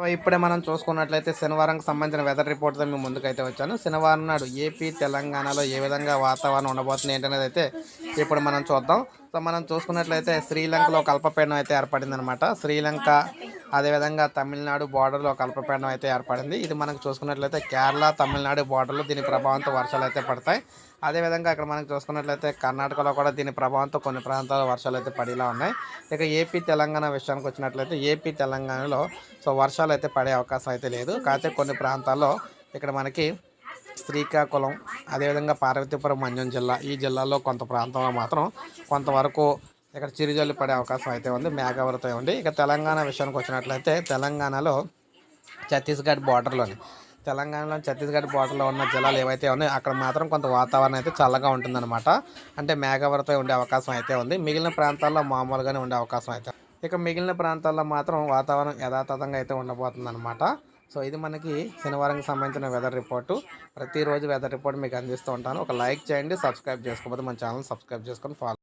So ఇప్పుడే మనం చూసుకున్నట్లయితే శనివారంకి సంబంధించిన వెదర్ రిపోర్ట్తో మేము ముందుకైతే వచ్చాను. శనివారం నాడు ఏపీ తెలంగాణలో ఏ విధంగా వాతావరణం ఉండబోతుంది ఏంటనేది అయితే ఇప్పుడు మనం చూద్దాం. సో మనం చూసుకున్నట్లయితే శ్రీలంకలో కల్పపీడనం అయితే ఏర్పడింది అనమాట శ్రీలంక అదేవిధంగా తమిళనాడు బార్డర్లో కల్పపీడనం అయితే ఏర్పడింది. ఇది మనకు చూసుకున్నట్లయితే కేరళ తమిళనాడు బార్డర్లో దీని ప్రభావంతో వర్షాలు అయితే పడతాయి. అదేవిధంగా ఇక్కడ మనకు చూసుకున్నట్లయితే కర్ణాటకలో కూడా దీని ప్రభావంతో కొన్ని ప్రాంతాల్లో వర్షాలు అయితే పడేలా ఉన్నాయి. ఇక ఏపీ తెలంగాణ విషయానికి వచ్చినట్లయితే ఏపీ తెలంగాణలో సో వర్షాలు అయితే పడే అవకాశం అయితే లేదు. కాకపోతే కొన్ని ప్రాంతాల్లో ఇక్కడ మనకి శ్రీకాకుళం అదేవిధంగా పార్వతీపురం మంజం జిల్లా ఈ జిల్లాలో కొంత ప్రాంతంలో మాత్రం కొంతవరకు ఇక్కడ చిరుజల్లు పడే అవకాశం అయితే ఉంది మేఘావరితో ఉంది. ఇక తెలంగాణ విషయానికి వచ్చినట్లయితే తెలంగాణలో ఛత్తీస్గఢ్ బార్డర్లోని తెలంగాణలో ఛత్తీస్గఢ్ బార్డర్లో ఉన్న జిల్లాలు ఏవైతే ఉన్నాయో అక్కడ మాత్రం కొంత వాతావరణం అయితే చల్లగా ఉంటుందన్నమాట. అంటే మేఘావృతం ఉండే అవకాశం అయితే ఉంది. మిగిలిన ప్రాంతాల్లో మామూలుగానే ఉండే అవకాశం అయితే ఇక మిగిలిన ప్రాంతాల్లో మాత్రం వాతావరణం యథాతథంగా అయితే ఉండబోతుందన్నమాట. సో ఇది మనకి శనివారంకి సంబంధించిన వెదర్ రిపోర్టు. ప్రతిరోజు వెదర్ రిపోర్ట్ మీకు అందిస్తూ ఉంటాను. ఒక లైక్ చేయండి సబ్స్క్రైబ్ చేసుకోకపోతే మన ఛానల్ సబ్స్క్రైబ్ చేసుకొని ఫాలో